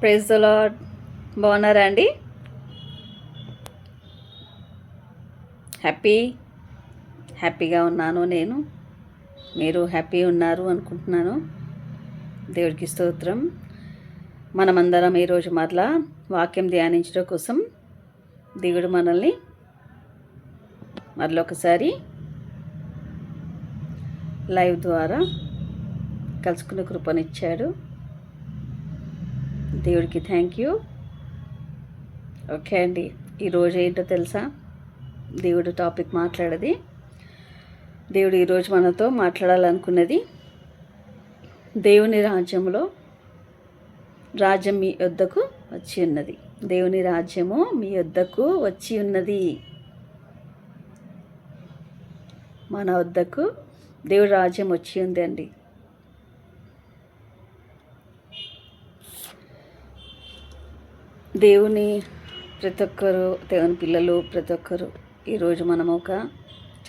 Praise the lord బాగున్నారా అండి? Happy హ్యాపీగా ఉన్నాను నేను. మీరు హ్యాపీ ఉన్నారు అనుకుంటున్నాను. దేవుడికి స్తోత్రం. మనమందరం ఈరోజు మరలా వాక్యం ధ్యానించడం కోసం దేవుడు మనల్ని మరొకసారి లైవ్ ద్వారా కలుసుకునే కృపనిచ్చాడు. దేవుడికి థ్యాంక్ యూ ఓకే అండి. ఈరోజు ఏంటో తెలుసా? దేవుడు టాపిక్ మాట్లాడది. దేవుడు ఈరోజు మనతో మాట్లాడాలనుకున్నది దేవుని రాజ్యంలో రాజ్యం మీ వద్దకు వచ్చి ఉన్నది. దేవుని రాజ్యము మీ వద్దకు వచ్చి ఉన్నది. మన వద్దకు దేవుడి రాజ్యం వచ్చి ఉంది అండి. దేవుని ప్రతి ఒక్కరు దేవుని పిల్లలు ప్రతి ఒక్కరు ఈరోజు మనం ఒక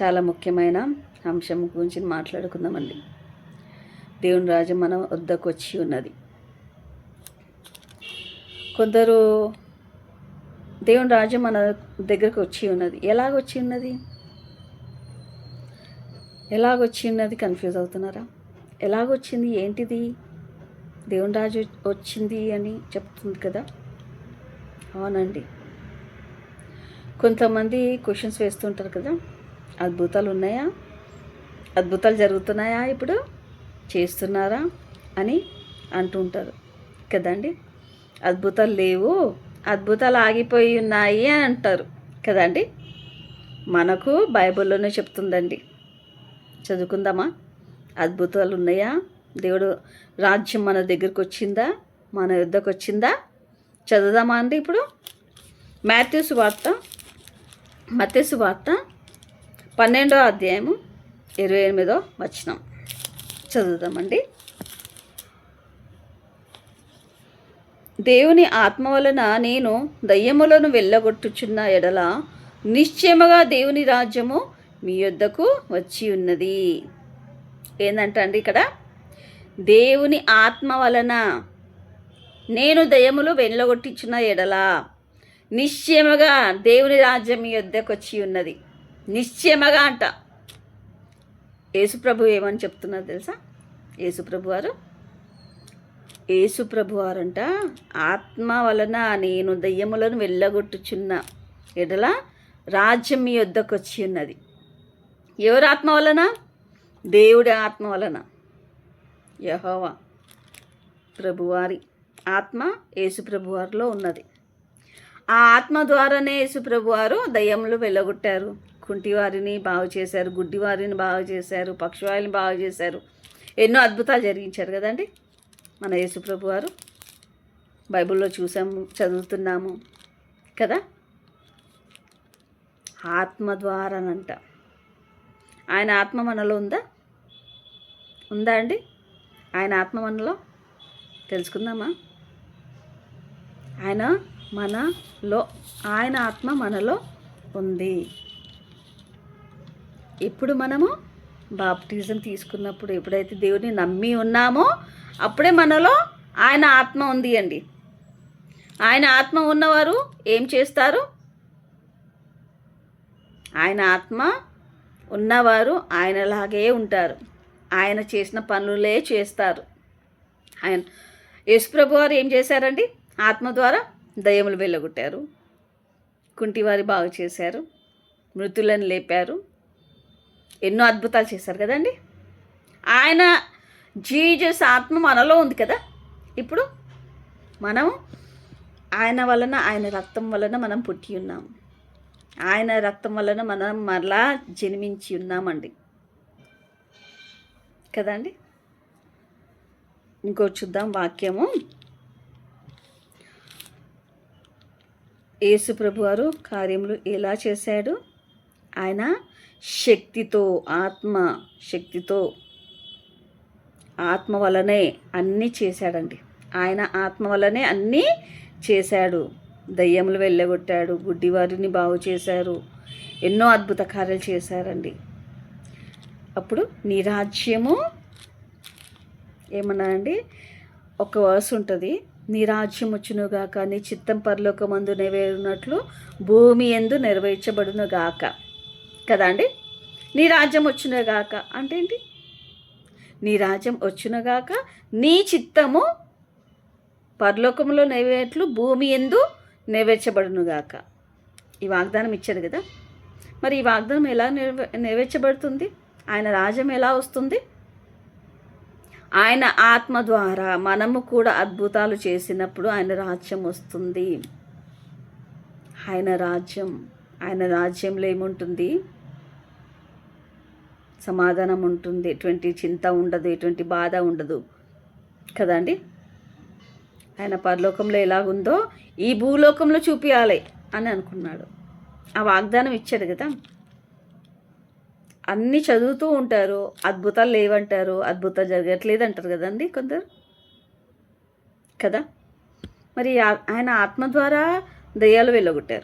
చాలా ముఖ్యమైన అంశం గురించి మాట్లాడుకుందామండి. దేవుని రాజ్యం మన వద్దకు వచ్చి ఉన్నది. కొందరు దేవుని రాజ్యం మన దగ్గరకు వచ్చి ఉన్నది. ఎలాగొచ్చి ఉన్నది? ఎలాగొచ్చి ఉన్నది కన్ఫ్యూజ్ అవుతున్నారా? ఎలాగొచ్చింది ఏంటిది? దేవుని రాజు వచ్చింది అని చెప్తుంది కదా. అవునండి. కొంతమంది క్వశ్చన్స్ వేస్తుంటారు కదా అద్భుతాలు ఉన్నాయా? అద్భుతాలు జరుగుతున్నాయా ఇప్పుడు? చేస్తున్నారా అని అంటుంటారు కదండి. అద్భుతాలు లేవు అద్భుతాలు ఆగిపోయి ఉన్నాయి అని అంటారు కదండి. మనకు బైబిల్లోనే చెప్తుందండి. చదువుకుందామా? అద్భుతాలు ఉన్నాయా? దేవుడు రాజ్యం మన దగ్గరకు వచ్చిందా? మన యుద్ధకు వచ్చిందా చదువుదామా అండి ఇప్పుడు మాథ్యూస్ వార్త మత్స్సు వార్త పన్నెండో అధ్యాయము ఇరవై ఎనిమిదో వచనం. చదువుదామండి. దేవుని ఆత్మ వలన నేను దయ్యములను వెళ్ళగొట్టుచున్న ఎడల నిశ్చయముగా దేవుని రాజ్యము మీ యొద్దకు వచ్చి ఉన్నది. ఏంటంటే అండి ఇక్కడ? దేవుని ఆత్మ వలన నేను దయములు వెళ్ళగొట్టించిన ఎడల నిశ్చయముగా దేవుని రాజ్యం మీ యొద్దకు వచ్చి ఉన్నది. నిశ్చయముగా అంట. యేసుప్రభు ఏమని చెప్తున్నారు తెలుసా? యేసుప్రభు వారు? యేసుప్రభు వారంట ఆత్మ వలన నేను దయ్యములను వెళ్ళగొట్టుచున్న ఎడల రాజ్యం మీ వద్దకు వచ్చి ఉన్నది. ఎవరి ఆత్మ వలన? దేవుడి ఆత్మ వలన. యహోవా ప్రభువారి ఆత్మ యేసుప్రభు వారిలో ఉన్నది. ఆ ఆత్మ ద్వారానే యేసుప్రభు వారు దయ్యములు వెళ్ళగొట్టారు. కుంటివారిని బాగు చేశారు గుడ్డివారిని బాగు చేశారు పక్షవారిని బాగు చేశారు. ఎన్నో అద్భుతాలు జరిగించారు కదండి మన యేసుప్రభు వారు. బైబిల్లో చూసాము చదువుతున్నాము కదా? ఆత్మ ద్వారానంట. ఆయన ఆత్మ మనలో ఉందా? ఉందా అండి? ఆయన ఆత్మ మనలో? తెలుసుకుందామా? ఆయన మనలో ఆయన ఆత్మ మనలో ఉంది. ఇప్పుడు మనము బాప్టిజం తీసుకున్నప్పుడు ఎప్పుడైతే దేవుడిని నమ్మి ఉన్నామో అప్పుడే మనలో ఆయన ఆత్మ ఉంది అండి. ఆయన ఆత్మ ఉన్నవారు ఏం చేస్తారు? ఆయన ఆత్మ ఉన్నవారు ఆయనలాగే ఉంటారు. ఆయన చేసిన పనులే చేస్తారు. ఆయన యేసుప్రభు వారు ఏం చేశారండి? ఆత్మ ద్వారా దయ్యములు వెళ్ళగొట్టారు. కుంటివారి బాగు చేశారు. మృతులను లేపారు. ఎన్నో అద్భుతాలు చేశారు కదండి. ఆయన జీజస్ ఆత్మ మనలో ఉంది కదా. ఇప్పుడు మనం ఆయన వలన ఆయన రక్తం వలన మనం పుట్టి ఉన్నాం. ఆయన రక్తం వలన మనం మరలా జన్మించి ఉన్నామండి. కదండి. ఇంకో చూద్దాం వాక్యము. యేసుప్రభు వారు కార్యములు ఎలా చేశాడు? ఆయన శక్తితో ఆత్మ శక్తితో ఆత్మ వలనే అన్నీ చేశాడండి. ఆయన ఆత్మ వలనే అన్నీ చేశాడు. దయ్యములు వెళ్ళగొట్టాడు గుడ్డివారిని బాగు చేశారు ఎన్నో అద్భుత కార్యాలు చేశారండి. అప్పుడు నీ రాజ్యము ఏమన్నా అండి ఒక వర్స్ ఉంటుంది. నీ రాజ్యం వచ్చునుగాక నీ చిత్తం పరలోకమందు నెరవేరునట్లు భూమి ఎందు నెరవేర్చబడునుగాక. కదా అండి? నీ రాజ్యం వచ్చునుగాక అంటే ఏంటి? నీ రాజ్యం వచ్చునుగాక నీ చిత్తము పరలోకంలో నెరవేర్ట్లు భూమి ఎందు నెరవేర్చబడునుగాక. ఈ వాగ్దానం ఇచ్చాడు కదా? మరి ఈ వాగ్దానం ఎలా నెరవే నెరవేర్చబడుతుంది? ఆయన రాజ్యం ఎలా వస్తుంది? ఆయన ఆత్మ ద్వారా మనము కూడా అద్భుతాలు చేసినప్పుడు ఆయన రాజ్యం వస్తుంది. ఆయన రాజ్యం ఆయన రాజ్యంలో ఏముంటుంది? సమాధానం ఉంటుంది. ఎటువంటి చింత ఉండదు ఎటువంటి బాధ ఉండదు. కదండి ఆయన పరలోకంలో ఎలాగుందో ఈ భూలోకంలో చూపించాలి అని అనుకున్నాడు. ఆ వాగ్దానం ఇచ్చాడు కదా? అన్నీ చదువుతూ ఉంటారు. అద్భుతాలు లేవంటారు. అద్భుతాలు జరగట్లేదు అంటారు కదండి కొందరు? కదా? మరి ఆ- ఆయన ఆత్మ ద్వారా దయ్యాలు వెళ్ళగొట్టారు.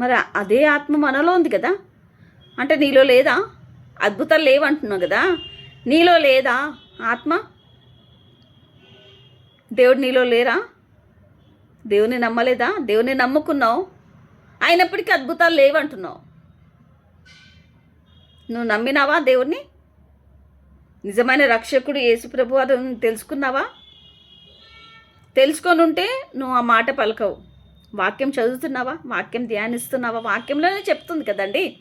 మరి అదే ఆత్మ మనలో ఉంది కదా? అంటే నీలో లేదా? అద్భుతాలు లేవంటున్నావు కదా? నీలో లేదా ఆత్మ? దేవుడు నీలో లేరా? దేవుని నమ్మలేదా? దేవుని నమ్ముకున్నావు? అయినప్పటికీ అద్భుతాలు లేవంటున్నావు. నువ్వు నమ్మినావా దేవుణ్ణి? నిజమైన రక్షకుడు యేసుప్రభు అని తెలుసుకున్నావా? తెలుసుకొని ఉంటే నువ్వు ఆ మాట పలకవు. వాక్యం చదువుతున్నావా? వాక్యం ధ్యానిస్తున్నావా? వాక్యంలోనే చెప్తుంది కదండి.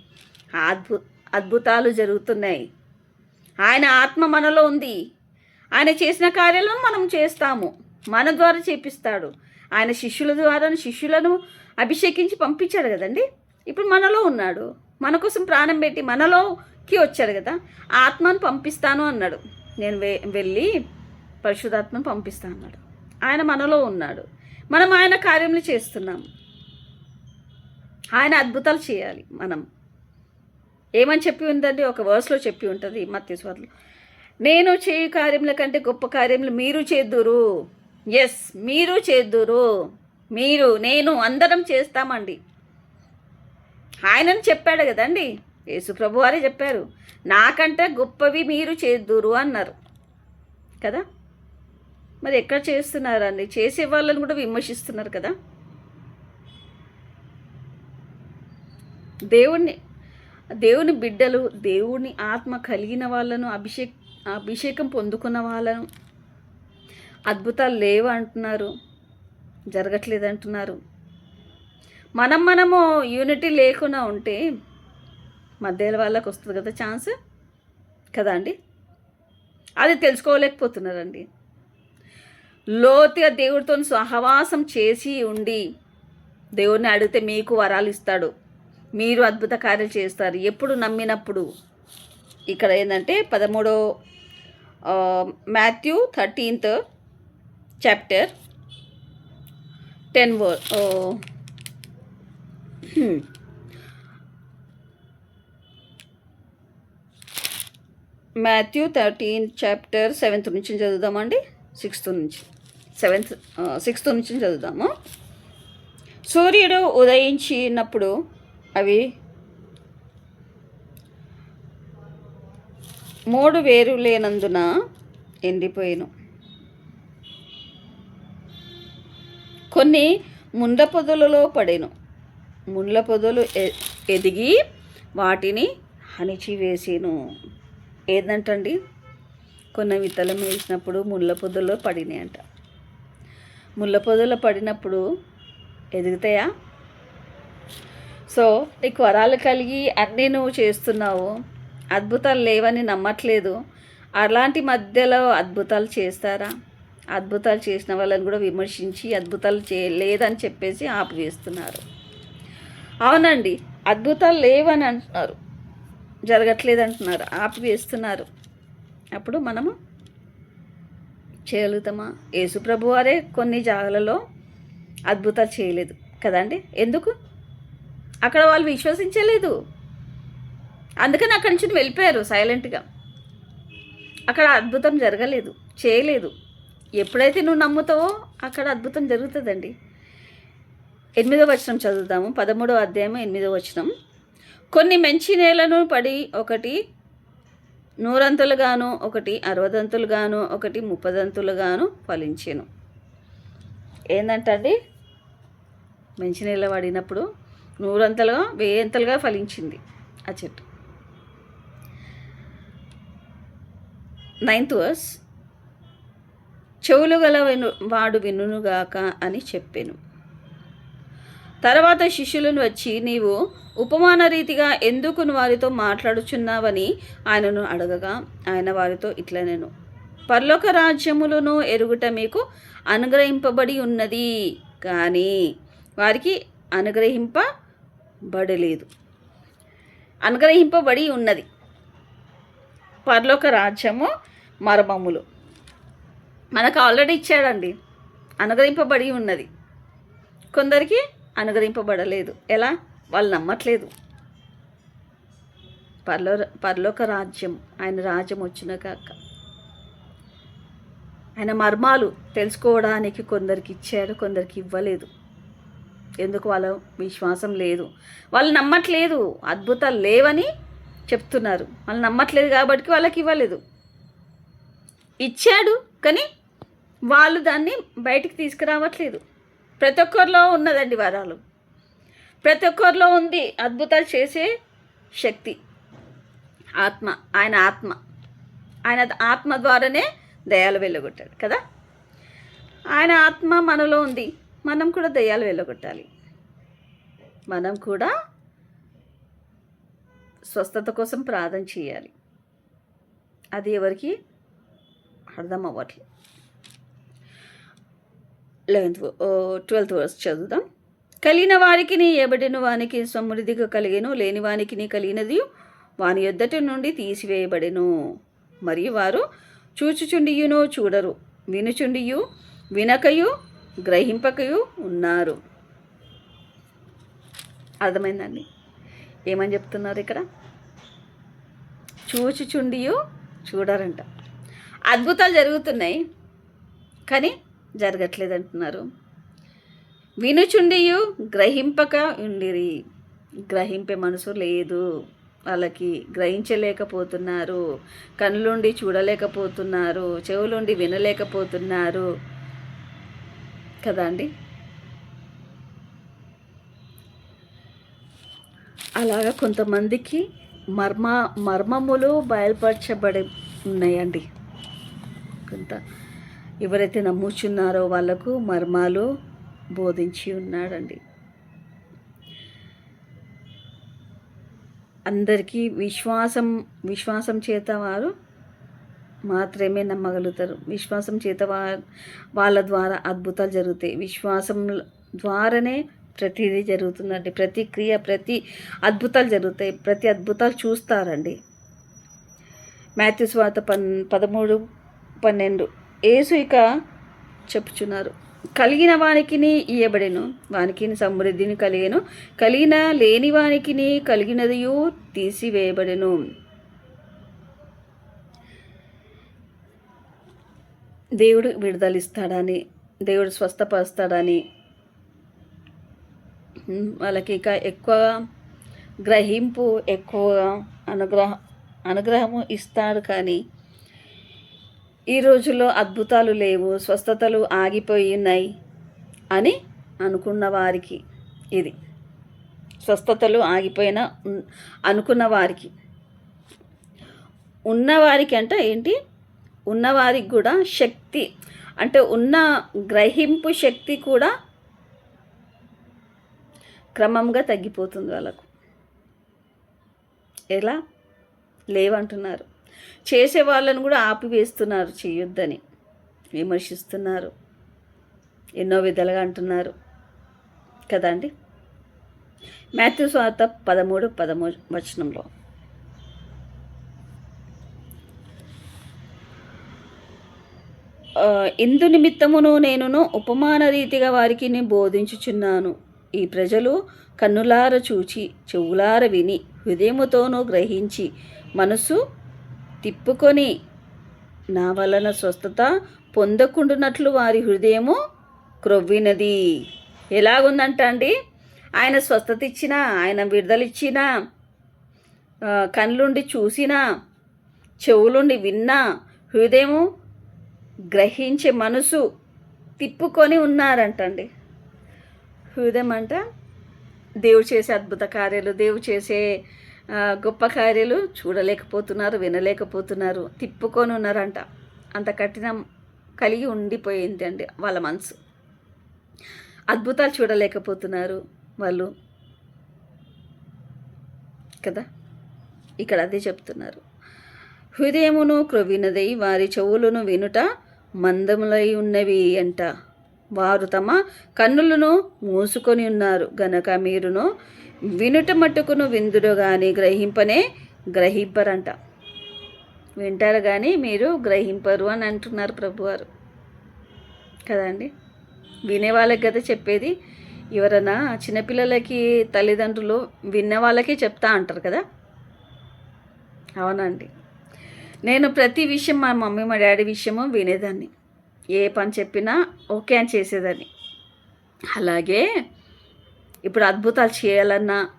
అద్భు అద్భుతాలు జరుగుతున్నాయి. ఆయన ఆత్మ మనలో ఉంది. ఆయన చేసిన కార్యాలను మనం చేస్తాము. మన ద్వారా చేపిస్తాడు. ఆయన శిష్యుల ద్వారా శిష్యులను అభిషేకించి పంపించాడు కదండి. ఇప్పుడు మనలో ఉన్నాడు. మన కోసం ప్రాణం పెట్టి మనలోకి వచ్చాడు కదా ఆత్మను పంపిస్తాను అన్నాడు. నేను వె వెళ్ళి పరిశుధాత్మను పంపిస్తాను అన్నాడు. ఆయన మనలో ఉన్నాడు. మనం ఆయన కార్యములు చేస్తున్నాం. ఆయన అద్భుతాలు చేయాలి మనం. ఏమని చెప్పి ఉందండి? ఒక వర్స్లో చెప్పి ఉంటుంది మత్స్వర్లు నేను చేయు కార్యముల కంటే గొప్ప కార్యములు మీరు చేద్దురు. ఎస్ మీరు చేద్దురు. మీరు నేను అందరం చేస్తామండి. ఆయనని చెప్పాడు కదండి. యేసుప్రభు వారే చెప్పారు నాకంటే గొప్పవి మీరు చేద్దురు అన్నారు. కదా? మరి ఎక్కడ చేస్తున్నారండి? చేసే వాళ్ళని కూడా విమర్శిస్తున్నారు కదా? దేవుణ్ణి దేవుని బిడ్డలు దేవుని ఆత్మ కలిగిన వాళ్ళను అభిషేక్ అభిషేకం పొందుకున్న వాళ్ళను అద్భుతాలు లేవు అంటున్నారు జరగట్లేదు అంటున్నారు మనం మనము యూనిటీ లేకుండా ఉంటే మధ్యలో వాళ్ళకి వస్తుంది కదా ఛాన్స్ కదా అండి? అది తెలుసుకోలేకపోతున్నారండి. లోతుగా దేవుడితో సహవాసం చేసి ఉండి దేవుడిని అడిగితే మీకు వరాలు ఇస్తాడు. మీరు అద్భుత కార్యాలు చేస్తారు. ఎప్పుడు నమ్మినప్పుడు ఇక్కడ ఏంటంటే పదమూడో Matthew thirteenth chapter ten or Matthew thirteen chapter seventh నుంచి చదువుదామండి? సిక్స్త్ నుంచి. సెవెంత్ సిక్స్త్ uh, నుంచి చదువుదాము. సూర్యుడు ఉదయించినప్పుడు అవి మూడు వేరు లేనందున ఎండిపోయాను. కొన్ని ముండ్ల పొదలలో పడేను. ముండ్ల పొదలు ఎ- ఎదిగి వాటిని అణిచివేసాను ఏంటంటండి కొన్ని విత్తనం వేసినప్పుడు ముళ్ళ పొదల్లో పడినాయి అంట ముళ్ళ పొదలో పడినప్పుడు ఎదుగుతాయా? సో నీకు వరాలు కలిగి అన్నీ నువ్వు చేస్తున్నావు. అద్భుతాలు లేవని నమ్మట్లేదు. అలాంటి మధ్యలో అద్భుతాలు చేస్తారా? అద్భుతాలు చేసిన వాళ్ళని కూడా విమర్శించి అద్భుతాలు చే లేదని చెప్పేసి ఆపివేస్తున్నారు. అవునండి అద్భుతాలు లేవని అంటున్నారు. జరగట్లేదు అంటున్నారు ఆపివేస్తున్నారు. అప్పుడు మనము చేయగలుగుతామా? యేసుప్రభు వారే కొన్ని జాగాలలో అద్భుతాలు చేయలేదు కదండి ఎందుకు? అక్కడ వాళ్ళు విశ్వసించలేదు. అందుకని అక్కడి నుంచి వెళ్ళిపోయారు సైలెంట్గా. అక్కడ అద్భుతం జరగలేదు చేయలేదు. ఎప్పుడైతే నువ్వు నమ్ముతావో అక్కడ అద్భుతం జరుగుతుందండి. ఎనిమిదో వచనం చదువుదాము. పదమూడవ అధ్యాయం ఎనిమిదో వచనం. కొన్ని మంచి నేలను పడి ఒకటి నూరంతులుగాను ఒకటి అరవదంతులుగాను ఒకటి ముప్పదంతులుగాను ఫలించాను. ఏంటంటండి మంచినీళ్ళ పడినప్పుడు నూరంతలుగా వేయంతలుగా ఫలించింది ఆ చెట్టు. నైన్త్ వర్స్ చెవులు గల విను వాడు వినుగాక అని చెప్పాను. తర్వాత శిష్యులను వచ్చి నీవు ఉపమాన రీతిగా ఎందుకు వారితో మాట్లాడుచున్నావని ఆయనను అడగగా. ఆయన వారితో ఇట్లా నేను పర్లోక రాజ్యములను ఎరుగుట మీకు అనుగ్రహింపబడి ఉన్నది. కానీ వారికి అనుగ్రహింపబడలేదు. అనుగ్రహింపబడి ఉన్నది. పర్లోక రాజ్యము మర్మములు. మనకు ఆల్రెడీ ఇచ్చాడండి. అనుగ్రహింపబడి ఉన్నది. కొందరికి అనుగ్రహింపబడలేదు. ఎలా? వాళ్ళు నమ్మట్లేదు. పర్లో పర్లోక రాజ్యం ఆయన రాజ్యం వచ్చిన కాక ఆయన మర్మాలు తెలుసుకోవడానికి కొందరికి ఇచ్చాడు కొందరికి ఇవ్వలేదు. ఎందుకు? వాళ్ళ విశ్వాసం లేదు. వాళ్ళు నమ్మట్లేదు. అద్భుతాలు లేవని చెప్తున్నారు. వాళ్ళు నమ్మట్లేదు కాబట్టి వాళ్ళకి ఇవ్వలేదు. ఇచ్చాడు కానీ వాళ్ళు దాన్ని బయటికి తీసుకురావట్లేదు. ప్రతి ఒక్కరిలో ఉన్నదండి వరాలు. ప్రతి ఒక్కరిలో ఉంది అద్భుతాలు చేసే శక్తి. ఆత్మ ఆయన ఆత్మ. ఆయన ఆత్మ ద్వారానే దయాలు వెళ్ళగొట్టాడు కదా? ఆయన ఆత్మ మనలో ఉంది. మనం కూడా దయ్యాలు వెళ్ళగొట్టాలి మనం కూడా స్వస్థత కోసం ప్రార్థన చేయాలి. అది ఎవరికి? అర్థం అవ్వట్లేదు. లెవెన్త్ ట్వెల్త్ వర్స్ చదువుదాం. కలిగిన వారికి నీ ఎబడిన వానికి సమృద్ధిగా కలిగెను లేని వానికి నీ కలిగినది వాని యొద్దటి నుండి తీసివేయబడెను. మరియు వారు చూచుచుండియును చూడరు వినుచుండియు వినకయు గ్రహింపకయు ఉన్నారు. అర్థమైందండి? ఏమని చెప్తున్నారు ఇక్కడ? చూచుచుండియు చూడరంట. అద్భుతాలు జరుగుతున్నాయి కానీ జరగట్లేదు అంటున్నారు వినుచుండియు గ్రహింపక ఉండిరి. గ్రహింపే మనసు లేదు. వాళ్ళకి గ్రహించలేకపోతున్నారు. కళ్ళుండి చూడలేకపోతున్నారు. చెవులుండి వినలేకపోతున్నారు. కదా అండి? అలాగా కొంతమందికి మర్మ మర్మములు బయలుపరచబడి ఉన్నాయండి. కొంత ఎవరైతే నమ్ముచున్నారో వాళ్ళకు మర్మాలు బోధించి ఉన్నాడండి. అందరికీ విశ్వాసం విశ్వాసం చేత వారు మాత్రమే నమ్మగలుగుతారు. విశ్వాసం చేత వా వాళ్ళ ద్వారా అద్భుతాలు జరుగుతాయి. విశ్వాసం ద్వారానే ప్రతిదీ జరుగుతుందండి. ప్రతి క్రియ ప్రతి అద్భుతాలు జరుగుతాయి. ప్రతి అద్భుతాలు చూస్తారండి. మ్యాథ్యూస్ వార్త పన్ పదమూడు పన్నెండు. యేసు ఇక చెప్పుచున్నారు. కలిగిన వానికిని ఇయ్యబడెను వానికి సమృద్ధిని కలిగెను కలిగిన లేని వానికిని కలిగినదియు తీసివేయబడెను. దేవుడు విడుదలిస్తాడని దేవుడు స్వస్థపరుస్తాడని. వాళ్ళకి ఇక ఎక్కువ గ్రహింపు ఎక్కువ అనుగ్రహ అనుగ్రహము ఇస్తాడు కానీ ఈ రోజుల్లో అద్భుతాలు లేవు స్వస్థతలు ఆగిపోయి ఉన్నాయి అని అనుకున్న వారికి ఇది. స్వస్థతలు ఆగిపోయిన ఉన్- అనుకున్న వారికి. ఉన్నవారికి అంటే ఏంటి? ఉన్నవారికి కూడా శక్తి అంటే ఉన్న గ్రహింపు శక్తి కూడా క్రమంగా తగ్గిపోతుంది వాళ్ళకు. ఎలా? లేవంటున్నారు. చేసే వాళ్ళను కూడా ఆపివేస్తున్నారు చేయొద్దని. విమర్శిస్తున్నారు. ఎన్నో విధాలుగా అంటున్నారు. కదండి మాథ్యూ స్వార్త పదమూడు పదమూడు వచనంలో. ఇందు నిమిత్తమును నేనును ఉపమాన రీతిగా వారికి నేను బోధించుచున్నాను. ఈ ప్రజలు కన్నులార చూచి చెవులార విని హృదయముతోనూ గ్రహించి మనసు తిప్పుకొని నా వలన స్వస్థత పొందకుండునట్లు వారి హృదయము క్రొవ్వినది. ఎలాగుందంట అండి ఆయన స్వస్థత ఇచ్చినా ఆయన విడుదలిచ్చినా కళ్ళుండి చూసినా చెవులుండి విన్నా హృదయము గ్రహించే మనసు తిప్పుకొని ఉన్నారంటండి. హృదయం అంట దేవుడు చేసే అద్భుత కార్యాలు దేవుడు చేసే గొప్ప కార్యాలు చూడలేకపోతున్నారు వినలేకపోతున్నారు తిప్పుకొని ఉన్నారంట అంత కఠినం కలిగి ఉండిపోయింది అండి వాళ్ళ మనసు. అద్భుతాలు చూడలేకపోతున్నారు వాళ్ళు. కదా? ఇక్కడ అదే చెప్తున్నారు. హృదయమును క్రొవినదై వారి చెవులను వినుట మందములై ఉన్నవి అంట. వారు తమ కన్నులను మూసుకొని ఉన్నారు. గనక మీరును వినుట మట్టుకును విందురు కానీ గ్రహింపనే గ్రహింపరంట. వింటారు కానీ మీరు గ్రహింపరు అని అంటున్నారు ప్రభువారు. కదండి? వినే వాళ్ళకి కదా చెప్పేది. ఎవరైనా చిన్నపిల్లలకి తల్లిదండ్రులు విన్న వాళ్ళకే చెప్తా అంటారు కదా? అవునండి. నేను ప్రతి విషయం మా మమ్మీ మా డాడీ విషయము వినేదాన్ని. ఏ పని చెప్పినా ఓకే అని చేసేదాన్ని. అలాగే ఇప్పుడు అద్భుతాలు చేయాలన్నా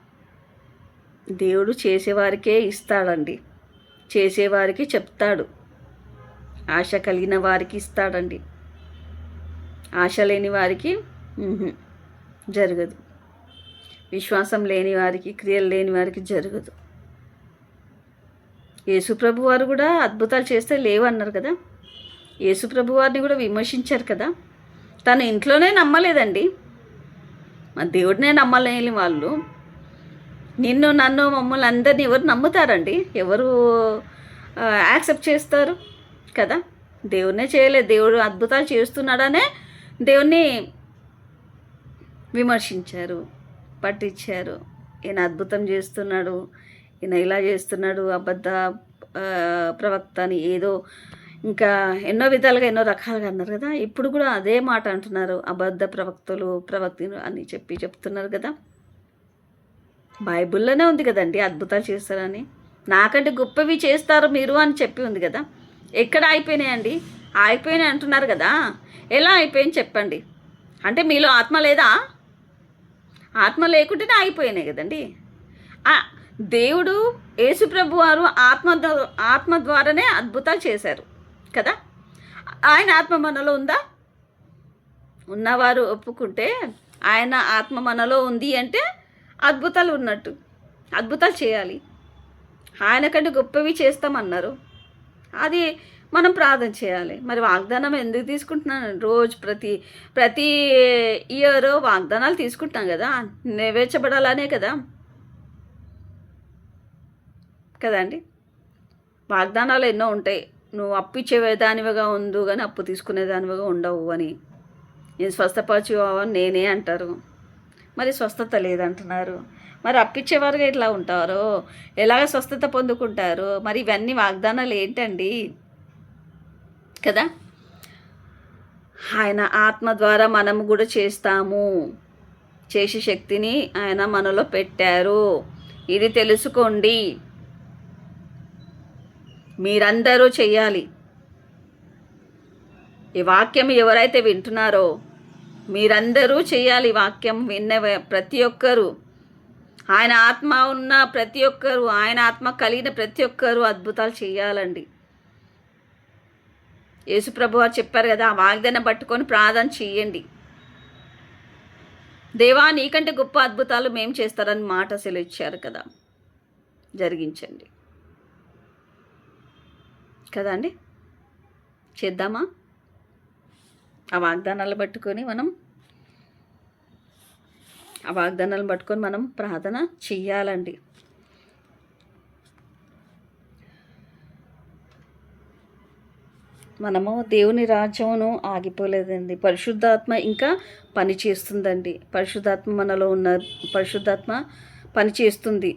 దేవుడు చేసేవారికే ఇస్తాడండి. చేసేవారికి చెప్తాడు. ఆశ కలిగిన వారికి ఇస్తాడండి. ఆశ లేని వారికి జరగదు. విశ్వాసం లేని వారికి క్రియలు లేని వారికి జరగదు. యేసుప్రభు వారు కూడా అద్భుతాలు చేస్తే లేవన్నారు కదా. యేసుప్రభు వారిని కూడా విమర్శించారు కదా. తను ఇంట్లోనే నమ్మలేదండి. మా దేవుడినే నమ్మలేని వాళ్ళు. నిన్ను నన్ను మమ్మల్ని అందరినీ ఎవరు నమ్ముతారండి? ఎవరు యాక్సెప్ట్ చేస్తారు కదా? దేవుడినే చేయలేదు. దేవుడు అద్భుతాలు చేస్తున్నాడనే దేవుణ్ణి విమర్శించారు పట్టించారు. ఈయన అద్భుతం చేస్తున్నాడు ఈయన ఇలా చేస్తున్నాడు అబద్ధ ప్రవక్త అని ఏదో ఇంకా ఎన్నో విధాలుగా ఎన్నో రకాలుగా అన్నారు కదా. ఇప్పుడు కూడా అదే మాట అంటున్నారు. అబద్ధ ప్రవక్తలు ప్రవక్తలు అని చెప్పి చెప్తున్నారు కదా. బైబిల్లోనే ఉంది కదండి అద్భుతాలు చేస్తారని. నాకంటే గొప్పవి చేస్తారు మీరు అని చెప్పి ఉంది కదా. ఎక్కడ ఆగిపోయినాయండి అయిపోయినాయి అంటున్నారు కదా. ఎలా అయిపోయింది చెప్పండి. అంటే మీలో ఆత్మ లేదా? ఆత్మ లేకుంటేనే అయిపోయినాయి కదండి. దేవుడు యేసుప్రభు వారు ఆత్మ ఆత్మ ద్వారానే అద్భుతాలు చేశారు. కదా? ఆయన ఆత్మ మనలో ఉందా? ఉన్నవారు ఒప్పుకుంటే ఆయన ఆత్మ మనలో ఉంది అంటే అద్భుతాలు ఉన్నట్టు అద్భుతాలు చేయాలి. ఆయనకంటే గొప్పవి చేస్తామన్నారు. అది మనం ప్రార్థన చేయాలి. మరి వాగ్దానం ఎందుకు తీసుకుంటున్నాను? రోజు ప్రతి ప్రతి ఇయర్ వాగ్దానాలు తీసుకుంటున్నాం కదా? నెరవేర్చబడాలనే కదా? కదండి వాగ్దానాలు ఎన్నో ఉంటాయి. నువ్వు అప్పు ఇచ్చేదానివిగా ఉండు కానీ అప్పు తీసుకునేదానివిగా ఉండవు అని. నేను స్వస్థపరచు నేనే అంటారు. మరి స్వస్థత లేదంటున్నారు. మరి అప్పిచ్చేవారుగా ఇట్లా ఉంటారు? ఎలాగ స్వస్థత పొందుకుంటారు? మరి ఇవన్నీ వాగ్దానాలు ఏంటండి? కదా? ఆయన ఆత్మ ద్వారా మనము కూడా చేస్తాము. చేసే శక్తిని ఆయన మనలో పెట్టారు. ఇది తెలుసుకోండి. మీరందరూ చెయ్యాలి. ఈ వాక్యం ఎవరైతే వింటున్నారో మీరందరూ చేయాలి వాక్యం విన్న ప్రతి ఒక్కరూ. ఆయన ఆత్మ ఉన్న ప్రతి ఒక్కరూ ఆయన ఆత్మ కలిగిన ప్రతి ఒక్కరూ అద్భుతాలు చేయాలండి యేసుప్రభు వారు చెప్పారు కదా ఆ వాగ్దాన్ని పట్టుకొని ప్రార్థన చెయ్యండి. దేవా నీకంటే గొప్ప అద్భుతాలు మేము చేస్తారని మాట అసలు ఇచ్చారు కదా. జరిగించండి. కదా అండి? చేద్దామా? ఆ వాగ్దానాలు పట్టుకొని మనం ఆ వాగ్దానాలు పట్టుకొని మనం ప్రార్థన చెయ్యాలండి. మనము దేవుని రాజ్యమును ఆగిపోలేదండి. పరిశుద్ధాత్మ ఇంకా పని చేస్తుందండి పరిశుద్ధాత్మ మనలో ఉన్న పరిశుద్ధాత్మ పని చేస్తుంది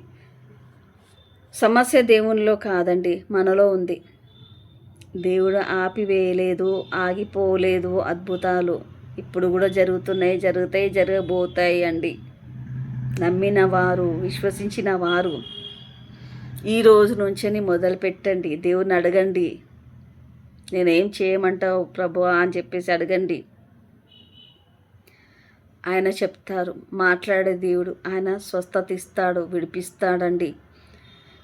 సమస్య దేవునిలో కాదండి మనలో ఉంది. దేవుడు ఆపివేయలేదు ఆగిపోలేదు అద్భుతాలు. ఇప్పుడు కూడా జరుగుతున్నాయి జరుగుతాయి జరగబోతాయి అండి. నమ్మిన వారు విశ్వసించిన వారు ఈ రోజు నుంచి మొదలు పెట్టండి దేవుని అడగండి. నేనేం చేయమంటావు ప్రభు అని చెప్పేసి అడగండి. ఆయన చెప్తారు మాట్లాడే దేవుడు ఆయన స్వస్థత ఇస్తాడు విడిపిస్తాడండి.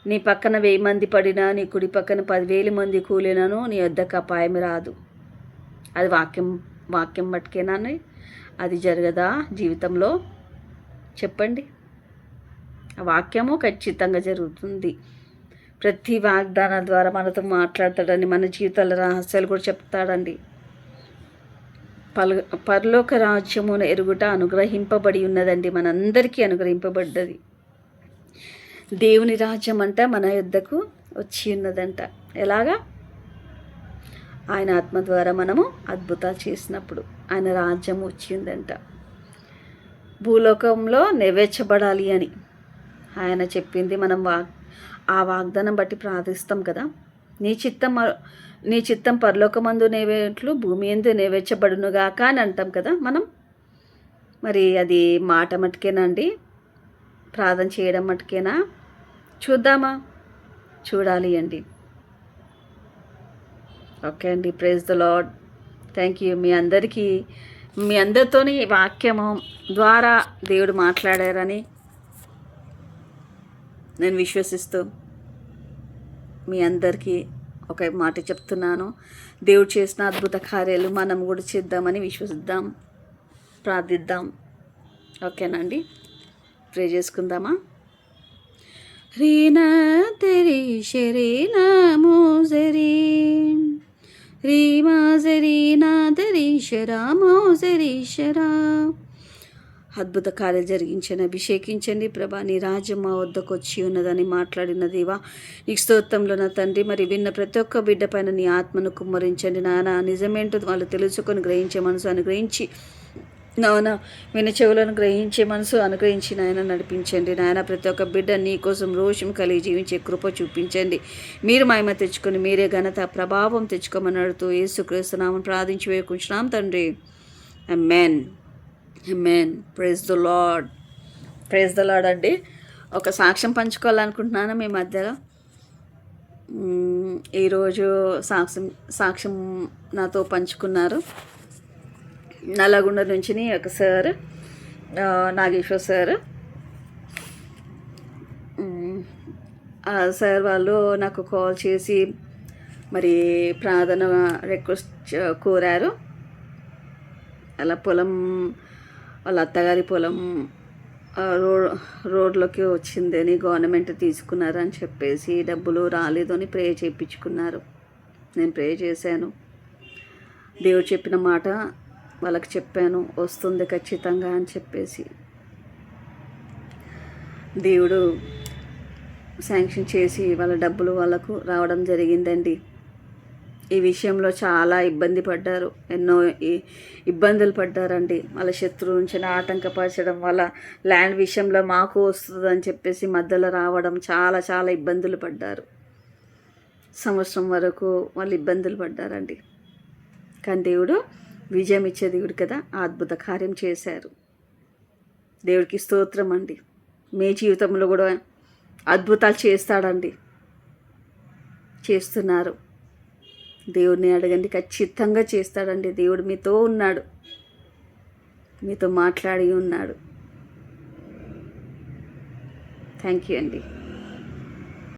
నీ పక్కన వెయ్యి మంది పడినా నీ కుడి పక్కన పదివేల మంది కూలినను నీ వద్దకు అపాయం రాదు. అది వాక్యం వాక్యం మట్టుకేనా అది జరగదా జీవితంలో? చెప్పండి. ఆ వాక్యము ఖచ్చితంగా జరుగుతుంది. ప్రతి వాగ్దానం ద్వారా మనతో మాట్లాడతాడని మన జీవితాల రహస్యాలు కూడా చెప్తాడండి. పలు పరలోక రాజ్యమును ఎరుగుట అనుగ్రహింపబడి ఉన్నదండి. మనందరికీ అనుగ్రహింపబడ్డది. దేవుని రాజ్యం అంట మన యుద్ధకు వచ్చి ఉన్నదంట. ఎలాగా? ఆయన ఆత్మ ద్వారా మనము అద్భుతాలు చేసినప్పుడు ఆయన రాజ్యం వచ్చిందంట భూలోకంలో నెవేర్చబడాలి అని ఆయన చెప్పింది మనం వాగ్ ఆ వాగ్దానం బట్టి ప్రార్థిస్తాం కదా. నీ చిత్తం నీ చిత్తం పరలోకమందు నేవేట్లు భూమి ఎందు నేవేర్చబడునుగాక అని అంటాం కదా మనం. మరి అది మాట మటుకేనండి ప్రార్థన చేయడం మటుకేనా? చూద్దామా? చూడాలి అండి. ఓకే అండి. Praise the Lord thank you. మీ అందరికీ మీ అందరితోని వాక్యము ద్వారా దేవుడు మాట్లాడారని నేను విశ్వసిస్తూ మీ అందరికీ ఒక మాట చెప్తున్నాను. దేవుడు చేసిన అద్భుత కార్యాలు మనం కూడా చేద్దామని విశ్వసిద్దాం ప్రార్థిద్దాం. ఓకేనండి ప్రే చేసుకుందామా? రీనా తెరి షరీనా మోజరీ. రీమా జరీనా దరి షరా మోజరీ షరా అద్భుత కార్యం జరిగించండి అభిషేకించండి ప్రభా. నీ రాజ్యం మా వద్దకు వచ్చి ఉన్నదని మాట్లాడిన దేవా నీ స్తోత్రంలో నా తండ్రి మరి విన్న ప్రతి ఒక్క బిడ్డ పైన నీ ఆత్మను కుమ్మరించండి నాన్న నిజమేంటో వాళ్ళు తెలుసుకొని గ్రహించే మనసు అనుగ్రహించి నాయన విన చెవులను గ్రహించే మనసు అనుగ్రహించి నాయన నడిపించండి. నాయన ప్రతి ఒక్క బిడ్డ నీ కోసం రోషం కలిగి జీవించే కృప చూపించండి. మీరు మహిమ తెచ్చుకొని మీరే ఘనత ప్రభావం తెచ్చుకోమని అడుగుతూ యేసుక్రీస్తునామని ప్రార్థించి వేకుంటున్నాం తండ్రి. Amen amen praise the Lord praise the Lord అండి. ఒక సాక్ష్యం పంచుకోవాలనుకుంటున్నాను మీ మధ్యలో ఈరోజు సాక్ష్యం సాక్ష్యం నాతో పంచుకున్నారు. నల్లగొండ నుంచి ఒక సార్ నాగేశ్వర్ సార్. సార్ వాళ్ళు నాకు కాల్ చేసి మరి ప్రార్థన రిక్వెస్ట్ కోరారు. అలా పొలం వాళ్ళ అత్తగారి పొలం రోడ్ రోడ్లోకి వచ్చిందని గవర్నమెంట్ తీసుకున్నారని చెప్పేసి డబ్బులు రాలేదు అని ప్రే చేయించుకున్నారు నేను ప్రే చేశాను. దేవుడు చెప్పిన మాట వాళ్ళకి చెప్పాను వస్తుంది ఖచ్చితంగా అని చెప్పేసి. దేవుడు శాంక్షన్ చేసి వాళ్ళ డబ్బులు వాళ్ళకు రావడం జరిగిందండి. ఈ విషయంలో చాలా ఇబ్బంది పడ్డారు. ఎన్నో ఇబ్బందులు పడ్డారండి. వాళ్ళ శత్రువు నుంచి ఆటంకపరచడం వల్ల ల్యాండ్ విషయంలో మాకు వస్తుందని చెప్పేసి మధ్యలో రావడం చాలా చాలా ఇబ్బందులు పడ్డారు. సంవత్సరం వరకు వాళ్ళు ఇబ్బందులు పడ్డారండి. కానీ దేవుడు విజయం ఇచ్చే దేవుడు కదా ఆ అద్భుత కార్యం చేశారు. దేవుడికి స్తోత్రం అండి. మీ జీవితంలో కూడా అద్భుతాలు చేస్తాడండి. చేస్తున్నారు. దేవుడిని అడగండి ఖచ్చితంగా చేస్తాడండి. దేవుడు మీతో ఉన్నాడు. మీతో మాట్లాడి ఉన్నాడు. థ్యాంక్ యూ అండి.